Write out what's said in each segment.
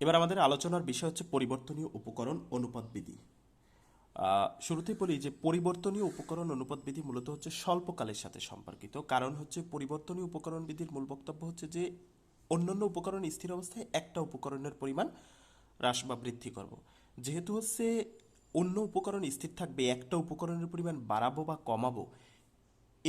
এবার আমাদের আলোচনার বিষয় হচ্ছে পরিবর্তনীয় উপকরণ অনুপাত বিধি শুরুতে বলি যে পরিবর্তনীয় উপকরণ অনুপাত বিধি মূলত হচ্ছে স্বল্পকালের সাথে সম্পর্কিত। কারণ হচ্ছে পরিবর্তনীয় উপকরণ বিধির মূল বক্তব্য হচ্ছে যে অন্যান্য উপকরণ স্থির অবস্থায় একটা উপকরণের পরিমাণ হ্রাস বা বৃদ্ধি করব। যেহেতু হচ্ছে অন্য উপকরণ স্থির থাকবে, একটা উপকরণের পরিমাণ বাড়াবো বা কমাবো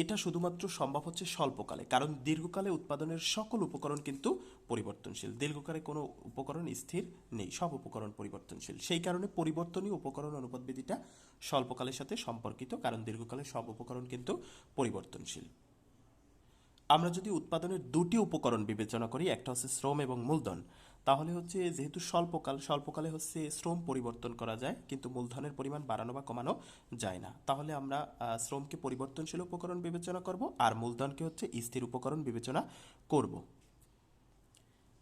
এটা শুধুমাত্র সম্ভব হচ্ছে স্বল্পকালে, কারণ দীর্ঘকালে উৎপাদনের সকল উপকরণ কিন্তু পরিবর্তনশীল। দীর্ঘকালে কোনো উপকরণ স্থির নেই, সব উপকরণ পরিবর্তনশীল। সেই কারণে পরিবর্তনীয় উপকরণ অনুপাত বিধিটা স্বল্পকালের সাথে সম্পর্কিত, কারণ দীর্ঘকালে সব উপকরণ কিন্তু পরিবর্তনশীল। আমরা যদি উৎপাদনের দুটি উপকরণ বিবেচনা করি, একটা হচ্ছে শ্রম এবং মূলধন। তাহলে হচ্ছে যেহেতু স্বল্পকাল, স্বল্পকালে হচ্ছে শ্রম পরিবর্তন করা যায়, কিন্তু মূলধনের পরিমাণ বাড়ানো বা কমানো যায় না। তাহলে আমরা শ্রমকে পরিবর্তনশীল উপকরণ বিবেচনা করব আর মূলধনকে হচ্ছে স্থির উপকরণ বিবেচনা করব।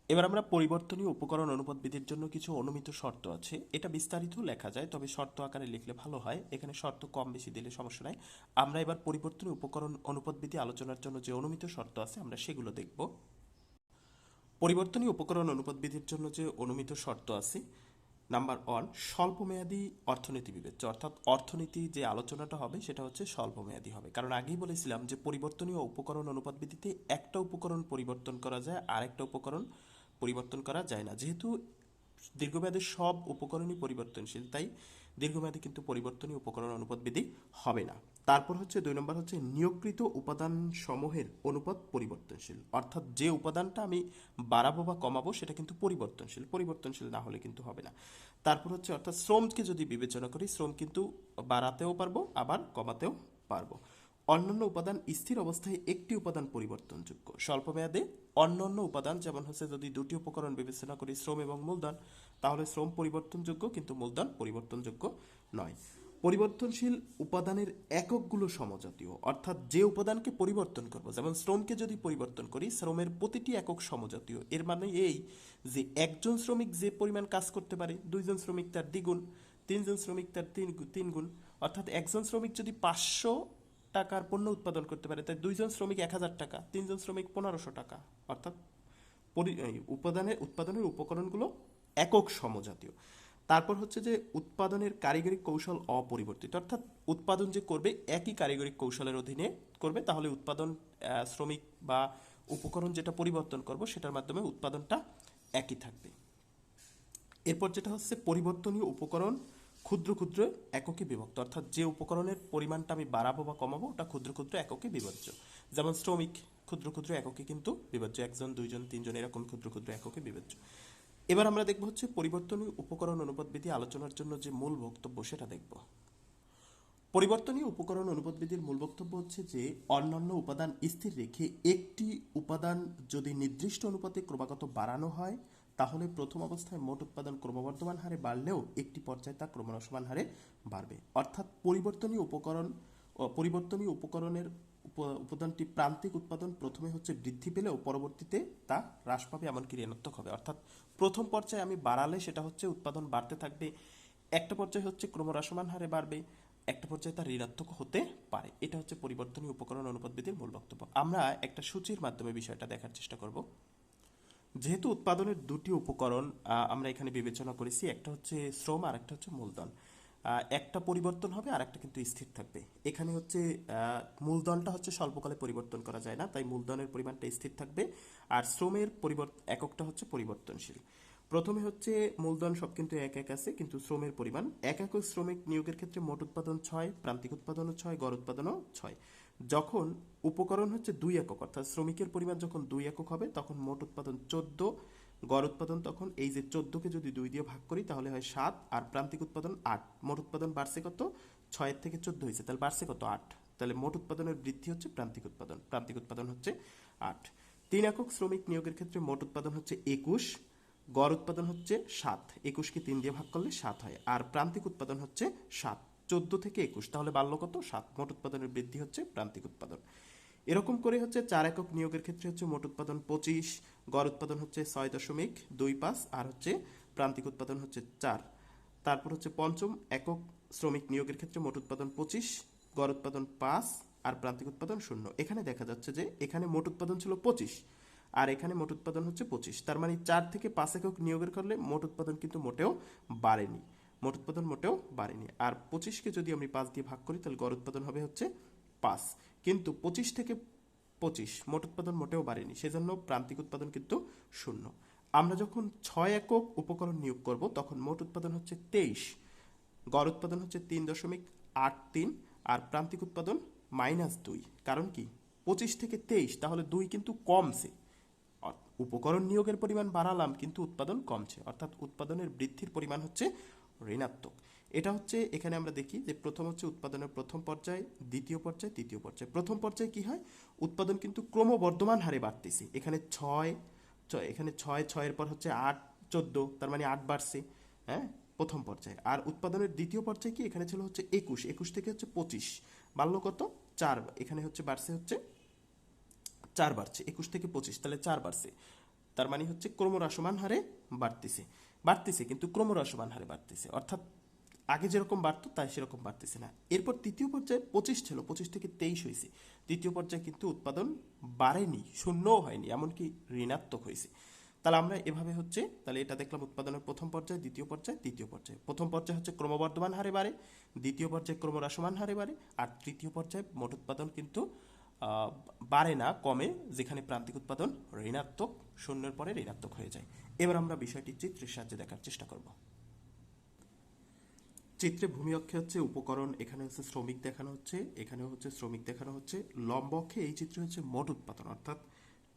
এবার আমরা পরিবর্তনীয় উপকরণ অনুপাত বিধির জন্য কিছু অনুমিত শর্ত আছে। এটা বিস্তারিত লেখা যায়, তবে শর্ত আকারে লিখলে ভালো হয়। এখানে শর্ত কম বেশি দিলে সমস্যা নাই। আমরা এবার পরিবর্তনীয় উপকরণ অনুপাত বিধি আলোচনার জন্য যে অনুমিত শর্ত আছে, আমরা সেগুলো দেখব। পরিবর্তনীয় উপকরণ অনুপাত বিধির জন্য যে অনুমিত শর্ত আছে নাম্বার ওয়ান স্বল্পমেয়াদী অর্থনীতি বিবেচ্য অর্থাৎ অর্থনীতি যে আলোচনাটা হবে সেটা হচ্ছে স্বল্পমেয়াদী হবে। কারণ আগেই বলেছিলাম যে পরিবর্তনীয় উপকরণ অনুপাত বিধিতে একটা উপকরণ পরিবর্তন করা যায়, আরেকটা উপকরণ পরিবর্তন করা যায় না। যেহেতু দীর্ঘমেয়াদে সব উপকরণই পরিবর্তনশীল, তাই দীর্ঘমেয়াদে কিন্তু পরিবর্তনীয় উপকরণ অনুপাত বিধি হবে না। তারপর হচ্ছে দুই নম্বর হচ্ছে নিয়োগকৃত উপাদান সমূহের অনুপাত পরিবর্তনশীল। অর্থাৎ যে উপাদানটা আমি বাড়াবো বা কমাবো, সেটা কিন্তু পরিবর্তনশীল। পরিবর্তনশীল না হলে কিন্তু হবে না। তারপর হচ্ছে অর্থাৎ শ্রমকে যদি বিবেচনা করি, শ্রম কিন্তু বাড়াতেও পারব, আবার কমাতেও পারব। অন্যান্য উপাদান স্থির অবস্থায় একটি উপাদান পরিবর্তনযোগ্য। স্বল্প মেয়াদে অন্যান্য উপাদান, যেমন হচ্ছে যদি দুটি উপকরণ বিবেচনা করি, শ্রম এবং মূলধন, তাহলে শ্রম পরিবর্তনযোগ্য কিন্তু মূলধন পরিবর্তনযোগ্য নয়। পরিবর্তনশীল উপাদানের এককগুলো সমজাতীয়, অর্থাৎ যে উপাদানকে পরিবর্তন করব, যেমন শ্রমকে যদি পরিবর্তন করি, শ্রমের প্রতিটি একক সমজাতীয়, এর মানে এই যে একজন শ্রমিক যে পরিমাণ কাজ করতে পারে, দুইজন শ্রমিক তার দ্বিগুণ, তিনজন শ্রমিক তার তিন গু- তিন গুণ অর্থাৎ একজন শ্রমিক যদি পাঁচশো টাকার পণ্য উৎপাদন করতে পারে। তাই দুইজন শ্রমিক এক হাজার টাকা, তিনজন শ্রমিক পনেরোশো টাকা। অর্থাৎ উপাদানের উৎপাদনের উপকরণগুলো একক সমজাতীয়। তারপর হচ্ছে যে উৎপাদনের কারিগরি কৌশল অপরিবর্তিত। অর্থাৎ উৎপাদন যে করবে, একই কারিগরি কৌশলের অধীনে করবে, তাহলে উৎপাদন শ্রমিক বা উপকরণ যেটা পরিবর্তন করব, সেটার মাধ্যমে উৎপাদনটা একই থাকবে। এরপর যেটা হচ্ছে পরিবর্তনীয় উপকরণ ক্ষুদ্র ক্ষুদ্র এককে বিভক্ত। অর্থাৎ যে উপকরণের পরিমাণটা আমি বাড়াবো বা কমাবো, ওটা ক্ষুদ্র ক্ষুদ্র এককে বিভাজ্য। যেমন শ্রমিক ক্ষুদ্র ক্ষুদ্র এককে কিন্তু বিভাজ্য। একজন, দুইজন, তিনজন এরকম ক্ষুদ্র ক্ষুদ্র এককে বিভাজ্য। এবার আমরা দেখব হচ্ছে পরিবর্তনীয় উপকরণ অনুপাত বিধি আলোচনার জন্য যে মূল বক্তব্য, সেটা দেখব। পরিবর্তনীয় উপকরণ অনুপাত বিধির মূল বক্তব্য হচ্ছে যে, অন্যান্য উপাদান স্থির রেখে একটি উপাদান যদি নির্দিষ্ট অনুপাতে ক্রমাগত বাড়ানো হয় তাহলে প্রথম অবস্থায় মোট উৎপাদন ক্রমবর্ধমান হারে বাড়লেও একটি পর্যায়ে তা ক্রমহ্রাসমান হারে বাড়বে। অর্থাৎ পরিবর্তনীয় উপকরণ পরিবর্তনীয় উপকরণের উপ- উপাদানটি প্রান্তিক উৎপাদন প্রথমে হচ্ছে বৃদ্ধি পেলেও পরবর্তীতে তা হ্রাস পাবে, এমনকি ঋণাত্মক হবে। অর্থাৎ প্রথম পর্যায়ে আমি বাড়ালে সেটা হচ্ছে উৎপাদন বাড়তে থাকবে, একটা পর্যায়ে হচ্ছে ক্রমহ্রাসমান হারে বাড়বে, একটা পর্যায়ে তার ঋণাত্মক হতে পারে। এটা হচ্ছে পরিবর্তনীয় উপকরণ অনুপাত বিধির মূল বক্তব্য। আমরা একটা সূচির মাধ্যমে বিষয়টা দেখার চেষ্টা করব। যেহেতু উৎপাদনের দুটি উপকরণ আমরা এখানে বিবেচনা করেছি, একটা হচ্ছে শ্রম আর একটা হচ্ছে মূলধন। একটা পরিবর্তন হবে আর একটা কিন্তু স্থির থাকবে। এখানে হচ্ছে মূলধনটা হচ্ছে স্বল্পকালে পরিবর্তন করা যায় না, তাই মূলধনের পরিমাণটা স্থির থাকবে আর শ্রমের পরিবর্তন এককটা হচ্ছে পরিবর্তনশীল। প্রথমে হচ্ছে মূলধন সব কিন্তু এক এক আছে, কিন্তু শ্রমের পরিমাণ। এক একক শ্রমিক নিয়োগের ক্ষেত্রে মোট উৎপাদন ছয়, প্রান্তিক উৎপাদনও ছয়, গড় উৎপাদনও ছয়। যখন উপকরণ হচ্ছে দুই একক, অর্থাৎ শ্রমিকের পরিমাণ যখন দুই একক হবে, তখন মোট উৎপাদন চোদ্দ, গড় উৎপাদন তখন এই যে চোদ্দকে যদি দুই দিয়ে ভাগ করি, তাহলে হয় সাত, আর প্রান্তিক উৎপাদন আট। মোট উৎপাদন বাড়ছে কত? ছয়ের থেকে চোদ্দ হয়েছে, তাহলে বাড়ছে কত? আট। তাহলে মোট উৎপাদনের বৃদ্ধি হচ্ছে প্রান্তিক উৎপাদন। প্রান্তিক উৎপাদন হচ্ছে আট। তিন একক শ্রমিক নিয়োগের ক্ষেত্রে মোট উৎপাদন হচ্ছে একুশ, গড় উৎপাদন হচ্ছে সাত। একুশকে তিন দিয়ে ভাগ করলে সাত হয়, আর প্রান্তিক উৎপাদন হচ্ছে সাত। চোদ্দ থেকে একুশ, তাহলে বাড়ল কত? সাত। মোট উৎপাদনের বৃদ্ধি হচ্ছে প্রান্তিক উৎপাদন। এরকম করে হচ্ছে চার একক নিয়োগের ক্ষেত্রে হচ্ছে মোট উৎপাদন পঁচিশ, গড় উৎপাদন হচ্ছে ছয় দশমিক দুই পাঁচ, আর হচ্ছে প্রান্তিক উৎপাদন হচ্ছে চার। তারপর হচ্ছে পঞ্চম একক শ্রমিক নিয়োগের ক্ষেত্রে মোট উৎপাদন পঁচিশ, গড় উৎপাদন পাঁচ, আর প্রান্তিক উৎপাদন শূন্য। এখানে দেখা যাচ্ছে যে এখানে মোট উৎপাদন ছিল পঁচিশ, আর এখানে মোট উৎপাদন হচ্ছে পঁচিশ। তার মানে চার থেকে পাঁচ একক নিয়োগের করলে মোট উৎপাদন কিন্তু মোটেও বাড়েনি। মোট উৎপাদন মোটেও বাড়েনি। আর পঁচিশকে যদি আমি পাঁচ দিয়ে ভাগ করি, তাহলে গড় উৎপাদন হবে হচ্ছে পাঁচ। কিন্তু পঁচিশ থেকে পঁচিশ মোট উৎপাদন মোটেও বাড়েনি, সেজন্য প্রান্তিক উৎপাদন কিন্তু শূন্য। আমরা যখন ছয় একক উপকরণ নিয়োগ করব, তখন মোট উৎপাদন হচ্ছে তেইশ, গড় উৎপাদন হচ্ছে তিন দশমিক আট তিন, আর প্রান্তিক উৎপাদন মাইনাস দুই। কারণ কি? পঁচিশ থেকে তেইশ, তাহলে দুই কিন্তু কমছে। উপকরণ নিয়োগের পরিমাণ বাড়ালাম, কিন্তু উৎপাদন কমছে। অর্থাৎ উৎপাদনের বৃদ্ধির পরিমাণ হচ্ছে ঋণাত্মক। এটা হচ্ছে এখানে আমরা দেখি যে প্রথম হচ্ছে উৎপাদনের প্রথম পর্যায়, দ্বিতীয় পর্যায়, তৃতীয় পর্যায়। প্রথম পর্যায়ে কি হয়? উৎপাদন কিন্তু ক্রমবর্ধমান হারে বাড়তেছে। এখানে ছয় ছয়, এখানে ছয়, ছয়ের পর হচ্ছে আট, চোদ্দ, তার মানে আট বাড়ছে হ্যাঁ? প্রথম পর্যায়ে। আর উৎপাদনের দ্বিতীয় পর্যায়ে কি? এখানে ছিল হচ্ছে একুশ একুশ থেকে হচ্ছে পঁচিশ। বাড়লো কত? চার, এখানে হচ্ছে বাড়ছে হচ্ছে চার বাড়ছে, একুশ থেকে পঁচিশ, তাহলে চার বাড়ছে। তার মানে হচ্ছে ক্রমহ্রাসমান হারে বাড়তেছে। বাড়তেছে, কিন্তু ক্রমহ্রাসমান হারে বাড়তেছে। অর্থাৎ আগে যেরকম বাড়তো, তাই সেরকম বাড়তেছে না। এরপর তৃতীয় পর্যায়ে পঁচিশ ছিল, পঁচিশ থেকে তেইশ হয়েছে। তৃতীয় পর্যায়ে কিন্তু উৎপাদন বাড়েনি, শূন্যও হয়নি, এমনকি ঋণাত্মক হয়েছে। তাহলে আমরা এভাবে হচ্ছে, তাহলে এটা দেখলাম উৎপাদনের প্রথম পর্যায়ে, দ্বিতীয় পর্যায়ে, তৃতীয় পর্যায়ে। প্রথম পর্যায়ে হচ্ছে ক্রমবর্ধমান হারে বাড়ে, দ্বিতীয় পর্যায়ে ক্রমহ্রাসমান হারে বাড়ে, আর তৃতীয় পর্যায়ে মোট উৎপাদন কিন্তু বাড়ে না, কমে, যেখানে প্রান্তিক উৎপাদন ঋণাত্মক, শূন্যের পরে ঋণাত্মক হয়ে যায়। এবার আমরা বিষয়টি চিত্রের সাহায্যে দেখার চেষ্টা করব। চিত্রে ভূমি অক্ষে হচ্ছে উপকরণ, এখানে হচ্ছে শ্রমিক দেখানো হচ্ছে, এখানেও হচ্ছে শ্রমিক দেখানো হচ্ছে। লম্ব অক্ষে এই চিত্রে হচ্ছে মোট উৎপাদন, অর্থাৎ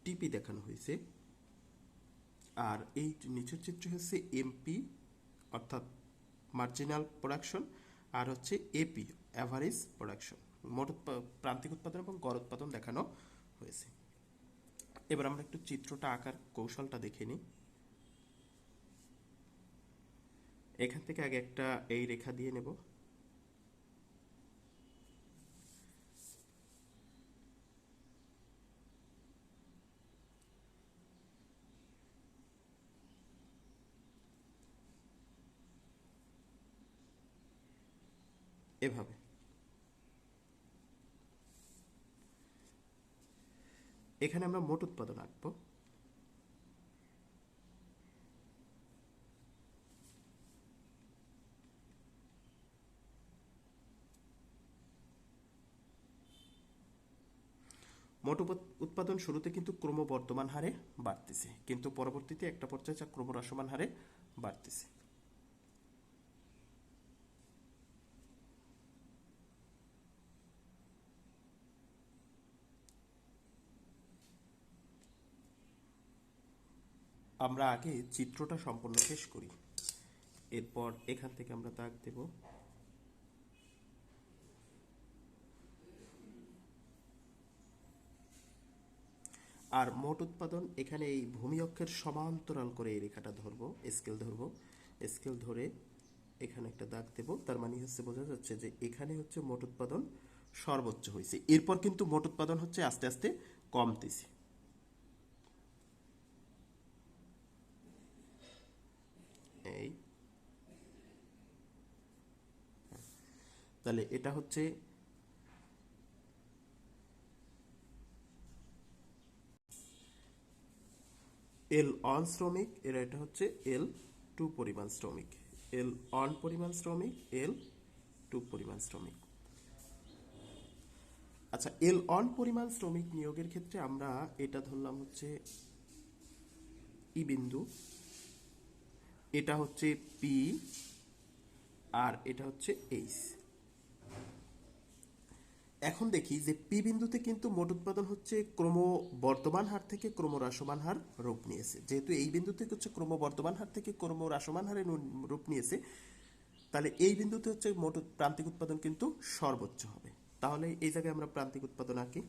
টিপি দেখানো হয়েছে। আর এই নিচের চিত্র হচ্ছে এমপি অর্থাৎ মার্জিনাল প্রোডাকশন আর হচ্ছে এপি অ্যাভারেজ প্রোডাকশন মোট প্রান্তিক উৎপাদন এবং গড় উৎপাদন দেখানো হয়েছে। এবার আমরা একটু চিত্রটা আঁকার কৌশলটা দেখে নিই। এখান থেকে আগে একটা এই রেখা দিয়ে নেব এভাবে এখানে আমরা মোট উৎপাদন আঁকবো। মোট উৎপাদন শুরুতে কিন্তু ক্রমবর্ধমান হারে বাড়তেছে, কিন্তু পরবর্তীতে একটা পর্যায়ে যা ক্রমহ্রাসমান হারে বাড়তেছে। আমরা আগে চিত্রটা সম্পূর্ণ শেষ করি। এরপর এখান থেকে আমরা দাগ দেব। আর মোট উৎপাদন এখানে এই ভূমি অক্ষের সমান্তরাল করে এই রেখাটা ধরবো স্কেল ধরবো। স্কেল ধরে এখানে একটা দাগ দেব। তার মানে হচ্ছে বোঝা যাচ্ছে যে এখানে হচ্ছে মোট উৎপাদন সর্বোচ্চ হয়েছে। এরপর কিন্তু মোট উৎপাদন হচ্ছে আস্তে আস্তে কমতেছে। তাহলে এটা হচ্ছে এল অন শ্রমিক, এর এটা হচ্ছে এল টু পরিমাণ শ্রমিক। এল অন পরিমাণ শ্রমিক এল টু পরিমাণ শ্রমিক। আচ্ছা এল অন পরিমাণ শ্রমিক নিয়োগের ক্ষেত্রে আমরা এটা ধরলাম হচ্ছে ই বিন্দু। এটা হচ্ছে পি আর এটা হচ্ছে এইচ এখন দেখি যে পি বিন্দুতে কিন্তু মোট উৎপাদন হচ্ছে ক্রম বর্তমান হার থেকে ক্রমহ্রাসমান হার রূপ নিয়েছে। যেহেতু এই বিন্দুতে হচ্ছে ক্রম বর্তমান হার থেকে ক্রমহ্রাসমান হারে রূপ নিয়েছে, তাহলে এই বিন্দুতে হচ্ছে মোট প্রান্তিক উৎপাদন কিন্তু সর্বোচ্চ হবে। তাহলে এই জায়গায় আমরা প্রান্তিক উৎপাদন আঁকি।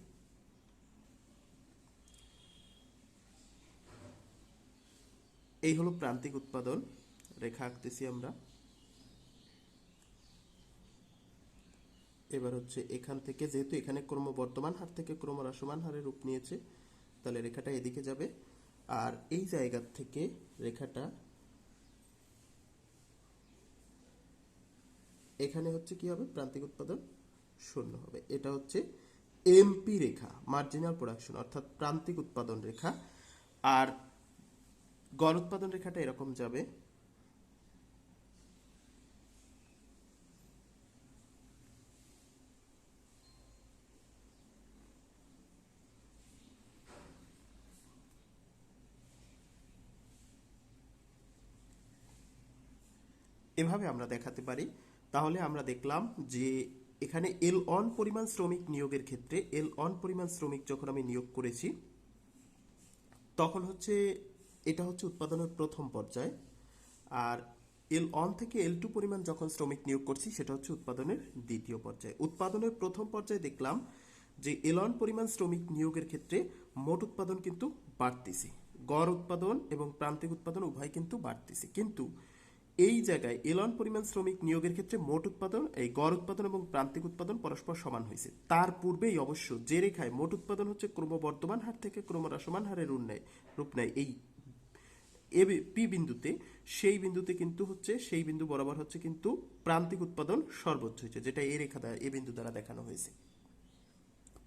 এই হলো প্রান্তিক উৎপাদন। রেখা আঁকতেছি আমরা। এবার হচ্ছে এখান থেকে, যেহেতু এখানে ক্রমবর্ধমান হার থেকে ক্রম ক্রমহ্রাসমান হারে রূপ নিয়েছে, তাহলে রেখাটা এদিকে যাবে। আর এই জায়গা থেকে রেখাটা এখানে হচ্ছে কি হবে? প্রান্তিক উৎপাদন শূন্য হবে। এটা হচ্ছে এমপি রেখা মার্জিনাল প্রোডাকশন অর্থাৎ প্রান্তিক উৎপাদন রেখা। আর গড় উৎপাদন রেখাটা এরকম যাবে। এভাবে আমরা দেখাতে পারি। তাহলে আমরা দেখলাম যে এখানে এল অন পরিমাণ শ্রমিক নিয়োগের ক্ষেত্রে এল অন পরিমাণ শ্রমিক যখন আমি নিয়োগ করেছি, তখন হচ্ছে এটা হচ্ছে উৎপাদনের প্রথম পর্যায়। আর এল অন থেকে এল টু পরিমাণ যখন শ্রমিক নিয়োগ করছি, সেটা হচ্ছে উৎপাদনের দ্বিতীয় পর্যায়ে। উৎপাদনের প্রথম পর্যায়ে দেখলাম যে এল অন পরিমাণ শ্রমিক নিয়োগের ক্ষেত্রে মোট উৎপাদন কিন্তু বাড়তেছে। গড় উৎপাদন এবং প্রান্তিক উৎপাদন উভয় কিন্তু বাড়তেছে। কিন্তু এই জায়গায় এলন পরিমাণ শ্রমিক নিয়োগের ক্ষেত্রে মোট উৎপাদন, এই গড় উৎপাদন এবং প্রান্তিক উৎপাদন পরস্পর সমান হয়েছে। তার পূর্বেই অবশ্য যে রেখায় মোট উৎপাদন হচ্ছে ক্রমবর্ধমান হার থেকে ক্রমহ্রাসমান হারের উন্নয়, রূপ নেয় এই এ পি বিন্দুতে, সেই বিন্দুতে কিন্তু হচ্ছে, সেই বিন্দু বরাবর হচ্ছে কিন্তু প্রান্তিক উৎপাদন সর্বোচ্চ হয়েছে, যেটা এ রেখা দ্বারা, এ বিন্দু দ্বারা দেখানো হয়েছে।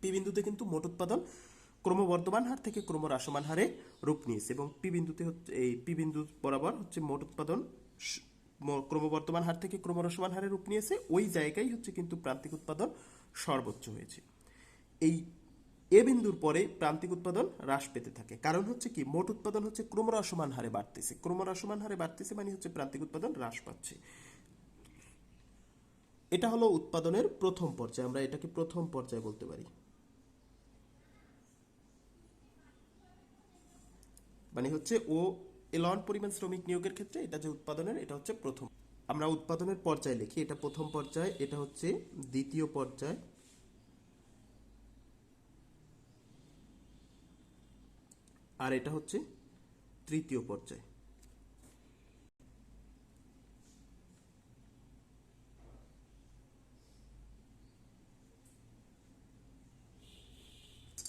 পি বিন্দুতে কিন্তু মোট উৎপাদন ক্রমবর্ধমান হার থেকে ক্রমহ্রাসমান হারে রূপ নিয়েছে এবং পি বিন্দুতে হচ্ছে, এই পি বিন্দু বরাবর হচ্ছে মোট উৎপাদন ক্রমবর্ধমান হার থেকে ক্রমহ্রাসমান হারে রূপ নিয়েছে, ওই জায়গায় হচ্ছে কিন্তু প্রান্তিক উৎপাদন সর্বোচ্চ হয়েছে। এই এ বিন্দুর পরে প্রান্তিক উৎপাদন হ্রাস পেতে থাকে। কারণ হচ্ছে কি, মোট উৎপাদন হচ্ছে ক্রমহ্রাসমান হারে বাড়তেছে। ক্রমহ্রাসমান হারে বাড়তেছে মানে হচ্ছে প্রান্তিক উৎপাদন হ্রাস পাচ্ছে। এটা হলো উৎপাদনের প্রথম পর্যায়ে। আমরা এটাকে প্রথম পর্যায়ে বলতে পারি। মানে হচ্ছে ও এলন পরিমাণ শ্রমিক নিয়োগের ক্ষেত্রে এটা যে উৎপাদনের, এটা হচ্ছে প্রথম। আমরা উৎপাদনের পর্যায়ে লিখি। এটা প্রথম পর্যায়, এটা হচ্ছে দ্বিতীয় পর্যায়। আর এটা হচ্ছে তৃতীয় পর্যায়।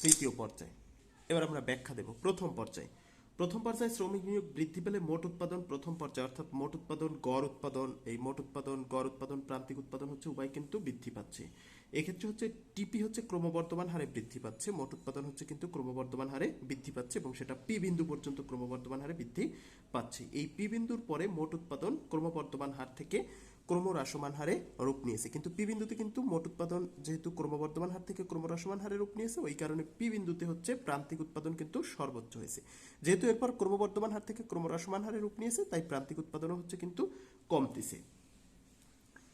তৃতীয় পর্যায়। এবার আমরা ব্যাখ্যা দেব প্রথম পর্যায়। প্রথম পর্যায়ে শ্রমিক নিয়োগ বৃদ্ধি পেলে মোট উৎপাদন প্রথম পর্যায়ে, অর্থাৎ মোট উৎপাদন, গড় উৎপাদন, এই মোট উৎপাদন, গড় উৎপাদন, প্রান্তিক উৎপাদন হচ্ছে উভয় কিন্তু বৃদ্ধি পাচ্ছে। এক্ষেত্রে হচ্ছে টিপি হচ্ছে ক্রমবর্ধমান হারে বৃদ্ধি পাচ্ছে, মোট উৎপাদন হচ্ছে কিন্তু ক্রমবর্ধমান হারে বৃদ্ধি পাচ্ছে এবং সেটা পি বিন্দু পর্যন্ত ক্রমবর্ধমান হারে বৃদ্ধি পাচ্ছে। এই পি বিন্দুর পরে মোট উৎপাদন ক্রমবর্ধমান হার থেকে ক্রমহ্রাসমান হারে রূপ নিয়েছে। কিন্তু পি বিন্দুতে কিন্তু মোট উৎপাদন যেহেতু ক্রমবর্ধমান হার থেকে ক্রমহ্রাসমান হারে রূপ নিয়েছে, ওই কারণে পি বিন্দুতে হচ্ছে প্রান্তিক উৎপাদন কিন্তু সর্বোচ্চ হয়েছে। যেহেতু এরপর ক্রমবর্ধমান হার থেকে ক্রমহ্রাসমান হারে রূপ নিয়েছে, তাই প্রান্তিক উৎপাদনও হচ্ছে কিন্তু কমতেছে।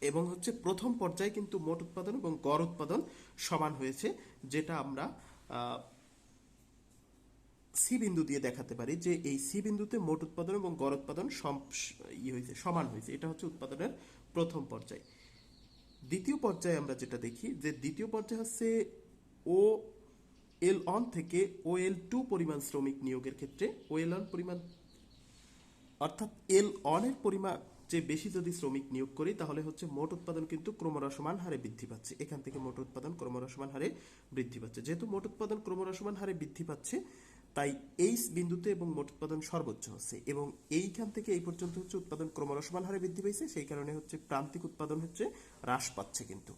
এবং হচ্ছে প্রথম পর্যায়ে কিন্তু মোট উৎপাদন এবং গড় উৎপাদন সমান হয়েছে, যেটা আমরা সি বিন্দু দিয়ে দেখাতে পারি যে এই সি বিন্দুতে মোট উৎপাদন এবং গড় উৎপাদন সম- ই হয়েছে, সমান হয়েছে। এটা হচ্ছে উৎপাদনের প্রথম পর্যায়। দ্বিতীয় পর্যায়ে আমরা যেটা দেখি যে দ্বিতীয় পর্যায়ে হচ্ছে ও এল অন থেকে ও এল টু পরিমাণ শ্রমিক নিয়োগের ক্ষেত্রে ও এল অন পরিমাণ অর্থাৎ এল অনের পরিমাণ যে বেশি যদি শ্রমিক নিয়োগ করি, তাহলে হচ্ছে মোট উৎপাদন কিন্তু ক্রমহ্রাসমান হারে বৃদ্ধি পাচ্ছে। এখান থেকে মোট উৎপাদন ক্রমহ্রাসমান হারে বৃদ্ধি পাচ্ছে। যেহেতু মোট উৎপাদন ক্রমহ্রাসমান হারে বৃদ্ধি পাচ্ছে, তাই এই বিন্দুতে এবং মোট উৎপাদন সর্বোচ্চ হচ্ছে এবং এইখান থেকে এই পর্যন্ত হচ্ছে উৎপাদন ক্রমহ্রাসমান হারে বৃদ্ধি পেয়েছে সেই কারণে হচ্ছে প্রান্তিক উৎপাদন হচ্ছে হ্রাস পাচ্ছে কিন্তু।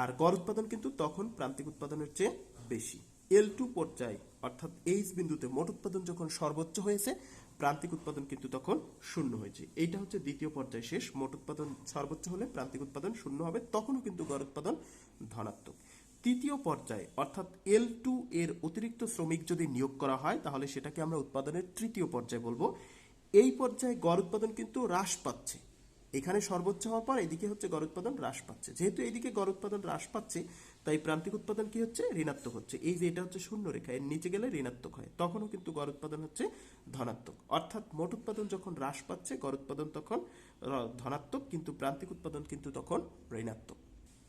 আর গড় উৎপাদন কিন্তু তখন প্রান্তিক উৎপাদনের চেয়ে বেশি। এল টু পর্যায়ে, অর্থাৎ এইচ বিন্দুতে মোট উৎপাদন যখন সর্বোচ্চ হয়েছে প্রান্তিক উৎপাদন কিন্তু তখন শূন্য হয়েছে। এইটা হচ্ছে দ্বিতীয় পর্যায়ে শেষ। মোট উৎপাদন সর্বোচ্চ হলে প্রান্তিক উৎপাদন শূন্য হবে, তখনও কিন্তু গড় উৎপাদন ধনাত্মক। তৃতীয় পর্যায়ে, অর্থাৎ এল টু এর অতিরিক্ত শ্রমিক যদি নিয়োগ করা হয়, তাহলে সেটাকে আমরা উৎপাদনের তৃতীয় পর্যায়ে বলব। এই পর্যায়ে গড় উৎপাদন কিন্তু হ্রাস পাচ্ছে। এখানে সর্বোচ্চ হওয়ার পর এদিকে হচ্ছে গড় উৎপাদন হ্রাস পাচ্ছে। যেহেতু এদিকে গড় উৎপাদন হ্রাস পাচ্ছে তাই প্রান্তিক উৎপাদন কি হচ্ছে? ঋণাত্মক হচ্ছে। এই যে এটা হচ্ছে শূন্য রেখা, এর নিচে গেলে ঋণাত্মক হয়। তখনও কিন্তু গড় উৎপাদন হচ্ছে ধনাত্মক। অর্থাৎ মোট উৎপাদন যখন হ্রাস পাচ্ছে, গড় উৎপাদন তখন ধনাত্মক, কিন্তু প্রান্তিক উৎপাদন কিন্তু তখন ঋণাত্মক।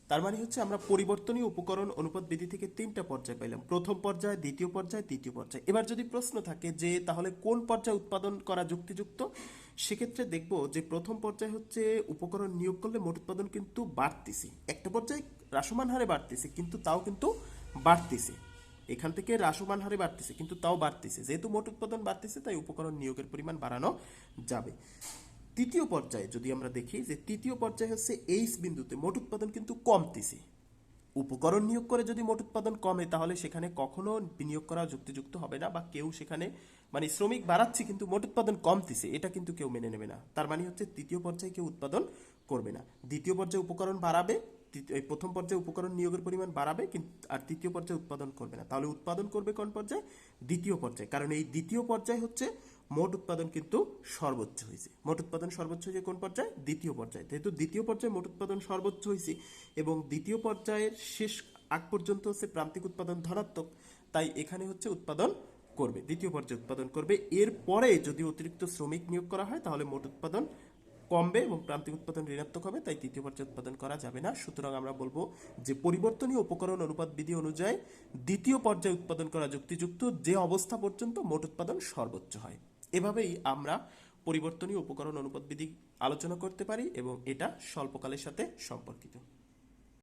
তার মানে হচ্ছে আমরা পরিবর্তনীয় উপকরণ অনুপাত বিধি থেকে তিনটা পর্যায় পাইলাম। প্রথম পর্যায়, দ্বিতীয় পর্যায়, তৃতীয় পর্যায়। এবার যদি প্রশ্ন থাকে যে তাহলে কোন পর্যায়ে উৎপাদন করা যুক্তিযুক্ত, সেক্ষেত্রে দেখব যে প্রথম পর্যায় হচ্ছে উপকরণ নিয়োগ করলে মোট উৎপাদন কিন্তু বাড়তেছে। একটা পর্যায়ে হ্রাসমান হারে বাড়তেছে, কিন্তু তাও কিন্তু বাড়তেছে। এখান থেকে হ্রাসমান হারে বাড়তেছে, কিন্তু তাও বাড়তেছে। যেহেতু মোট উৎপাদন বাড়তেছে, তাই উপকরণ নিয়োগের পরিমাণ বাড়ানো যাবে। তৃতীয় পর্যায়ে যদি আমরা দেখি যে তৃতীয় পর্যায়ে হচ্ছে এইচ বিন্দুতে মোট উৎপাদন কিন্তু কমতেছে। উপকরণ নিয়োগ করে যদি মোট উৎপাদন কমে, তাহলে সেখানে কখনো বিনিয়োগ করা যুক্তিযুক্ত হবে না, বা কেউ সেখানে মানে শ্রমিক বাড়াচ্ছে, কিন্তু মোট উৎপাদন কমতেছে, এটা কিন্তু কেউ মেনে নেবে না। তার মানে হচ্ছে তৃতীয় পর্যায়ে কেউ উৎপাদন করবে না। দ্বিতীয় পর্যায়ে উপকরণ বাড়াবে এই প্রথম পর্যায়ে উপকরণ নিয়োগের পরিমাণ বাড়াবে কিন্তু আর তৃতীয় পর্যায়ে উৎপাদন করবে না। তাহলে উৎপাদন করবে কোন পর্যায়ে? দ্বিতীয় পর্যায়ে। কারণ এই দ্বিতীয় পর্যায়ে হচ্ছে মোট উৎপাদন কিন্তু সর্বোচ্চ হয়েছে মোট উৎপাদন সর্বোচ্চ হয়েছে কোন পর্যায়ে? দ্বিতীয় পর্যায়ে। যেহেতু দ্বিতীয় পর্যায়ে মোট উৎপাদন সর্বোচ্চ হয়েছে এবং দ্বিতীয় পর্যায়ের শেষ আগ পর্যন্ত হচ্ছে প্রান্তিক উৎপাদন ধনাত্মক, তাই এখানে হচ্ছে উৎপাদন করবে। দ্বিতীয় পর্যায়ে উৎপাদন করবে। এরপরে যদি অতিরিক্ত শ্রমিক নিয়োগ করা হয়, তাহলে মোট উৎপাদন কমবে এবং প্রান্তিক উৎপাদন ঋণাত্মক হবে, তাই তৃতীয় পর্যায়ে উৎপাদন করা যাবে না। সুতরাং আমরা বলব যে পরিবর্তনীয় উপকরণ অনুপাত বিধি অনুযায়ী দ্বিতীয় পর্যায়ে উৎপাদন করা যুক্তিযুক্ত যে অবস্থা পর্যন্ত মোট উৎপাদন সর্বোচ্চ হয়। এভাবেই আমরা পরিবর্তনীয় উপকরণ অনুপাত বিধি আলোচনা করতে পারি এবং এটা স্বল্পকালের সাথে সম্পর্কিত।